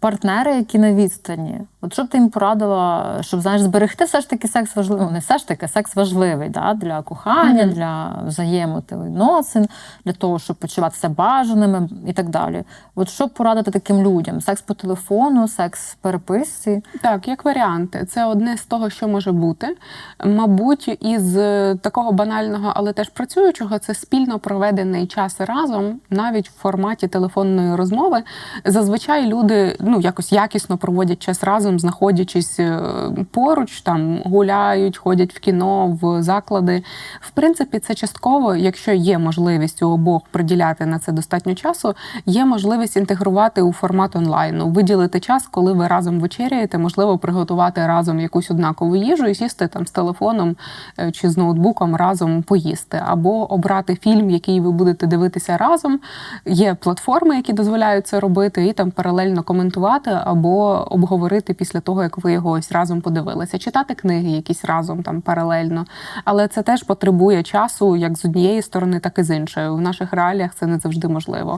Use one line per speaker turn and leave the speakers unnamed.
партнери, які на відстані. От що б ти їм порадила, щоб знаєш, зберегти все ж таки секс важливий, ну не все ж таки, секс важливий да, для кохання,
Мгм.
для взаємовідносин, для того, щоб почуватися бажаними і так далі. От що б порадити таким людям? Секс по телефону, секс в переписці.
Так, як варіанти, це одне з того, що може бути. Мабуть, із е, такого банального, але теж працюючого, це спільно проведений час разом, навіть в форматі телефонної розмови. Зазвичай люди ну якось якісно проводять час разом, знаходячись е, поруч, там гуляють, ходять в кіно, в заклади. В принципі, це частково, якщо є можливість у обох приділяти на це достатньо часу, є можливість інтегрувати у формат онлайну, виділити час, коли ви разом вечеряєте, можливо, приготувати разом якусь однакову їжу і сісти там з телефоном е, чи з ноутбуком разом поїсти, або обрати фільм, який ви будете дивитися разом. Є платформи, які дозволяють це робити, і там паралельно коментувати або обговорити після того, як ви його ось разом подивилися, читати книги якісь разом там паралельно. Але це теж потребує часу як з однієї сторони, так і з іншої. В наших реаліях це не завжди можливо.